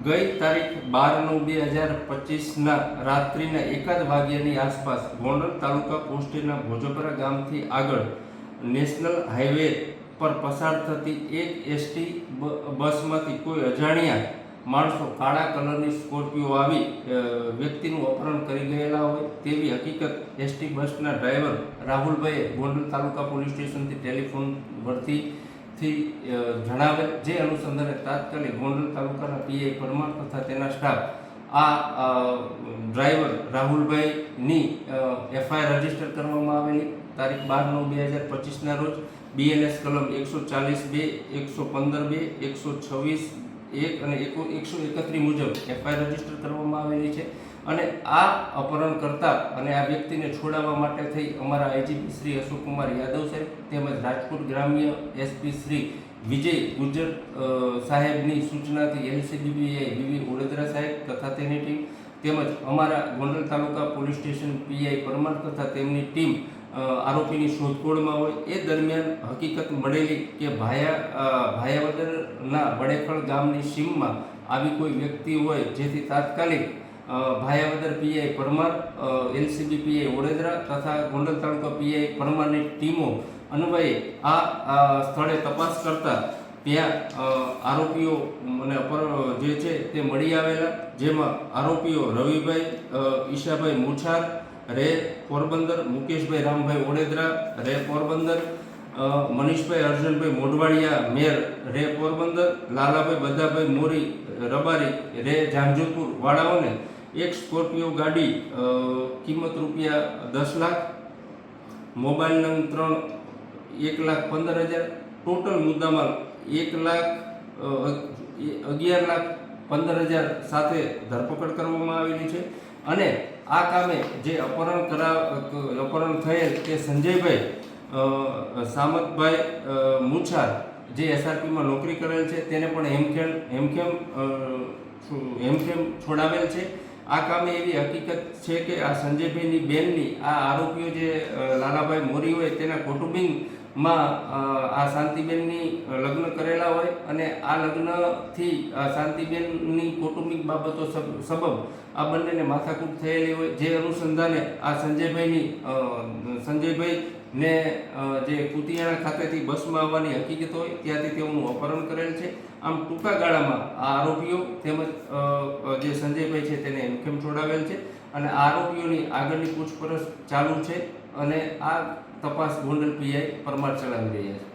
ગઈ તારીખ બાર નવ બે હજાર પચીસના રાત્રિના એકાદ વાગ્યાની આસપાસ ગોંડલ તાલુકા પોસ્ટેના ભોજપરા ગામથી આગળ નેશનલ હાઈવે પર પસાર થતી એક એસટી બસમાંથી કોઈ અજાણ્યા માણસો કાળા કલરની સ્કોર્પિયો આવી વ્યક્તિનું અપહરણ કરી ગયેલા હોય તેવી હકીકત એસટી બસના ડ્રાઈવર રાહુલભાઈએ ગોંડલ તાલુકા પોલીસ સ્ટેશનથી ટેલિફોન વરથી થી જણાવે, જે અનુસંધાને તાત્કાલિક ગોંડલ તાલુકાના પીઆઈ પરમાર તથા તેના સ્ટાફ આ ડ્રાઈવર રાહુલભાઈની એફઆઈઆર રજિસ્ટર કરવામાં આવેલી તારીખ બાર નવ બે હજાર પચીસના રોજ બીએનએસ કલમ એકસો ચાલીસ બે, એકસો પંદર બે, એકસો છવ્વીસ એક અને એકો, એકસો એકત્રીસ મુજબ એફઆઈઆર રજિસ્ટર કરવામાં આવેલી છે. અને આ અપહરણ કરતા અને આ વ્યક્તિને છોડાવવા માટે થઈ અમારા આઈજીપી શ્રી અશોકકુમાર યાદવ સાહેબ, તેમજ રાજકોટ ગ્રામ્ય એસપી શ્રી વિજય ગુજર સાહેબની સૂચનાથી એલસીબીએ બીવી વડોદરા સાહેબ તથા તેની ટીમ તેમજ અમારા Gondal taluka police station PI Parmar તથા તેમની ટીમ આરોપીની શોધખોળમાં હોય એ દરમિયાન હકીકત મળેલી કે ભાયા ભાયાવદરના વડેખળ ગામની સીમમાં આવી કોઈ વ્યક્તિ હોય જેથી તાત્કાલિક Bhayavadar PI Parmar LCB PI Vadodara તથા ગોંડલ તાલુકા પીઆઈ પરમારની ટીમો અન્વયે આ સ્થળે તપાસ કરતા ત્યાં આરોપીઓ અને અપર, જે છે તે મળી આવેલા, જેમાં આરોપીઓ રવિભાઈ ઈશાભાઈ મુછાર, રે પોરબંદર, મુકેશભાઈ રામભાઈ ઓડેદરા રે પોરબંદર મનીષભાઈ અર્જુનભાઈ મોઢવાડિયા, મેર, રે પોરબંદર, લાલાભાઈ બદાભાઈ મોરી, રબારી, રે જામજોધપુર વાળાઓને એક સ્કોર્પિયો ગાડી કિંમત રૂપિયા દસ લાખ, મોબાઈલ નંબર ત્રણ, એક લાખ પંદર હજાર, ટોટલ મુદ્દામાલ એક લાખ અગિયાર લાખ પંદર હજાર સાથે ધરપકડ કરવામાં આવેલી છે. અને આ કામે જે અપહરણ કરા અપહરણ થયેલ તે સંજયભાઈ સામતભાઈ મુછાર જે એસઆરપીમાં નોકરી કરેલ છે, તેને પણ હેમખેમ હેમખેમ હેમખેમ છોડાવેલ છે. આ કામે એવી હકીકત છે કે આ સંજયભાઈની બેનની આ આરોપીઓ જે લાલાભાઈ મોરી હોય તેના કૌટુંબિકમાં આ શાંતિબેનની લગ્ન કરેલા હોય અને આ લગ્નથી આ શાંતિબેનની કૌટુંબિક બાબતો સબબ આ બંનેને માથાકૂટ થયેલી હોય. જે અનુસંધાને આ સંજયભાઈની સંજયભાઈ ને જે કુતિયાણા ખાતેથી બસમાં આવવાની હકીકત હોય, ત્યાંથી તેઓનું અપહરણ કરેલ છે. આમ ટૂંકા ગાળામાં આ આરોપીઓ તેમજ જે સંજયભાઈ છે તેને હેમખેમ છોડાવેલ છે અને આરોપીઓની આગળની પૂછપરછ ચાલુ છે અને આ તપાસ ગોંડલ પીઆઈ પરમાર ચલાવી રહ્યા છે.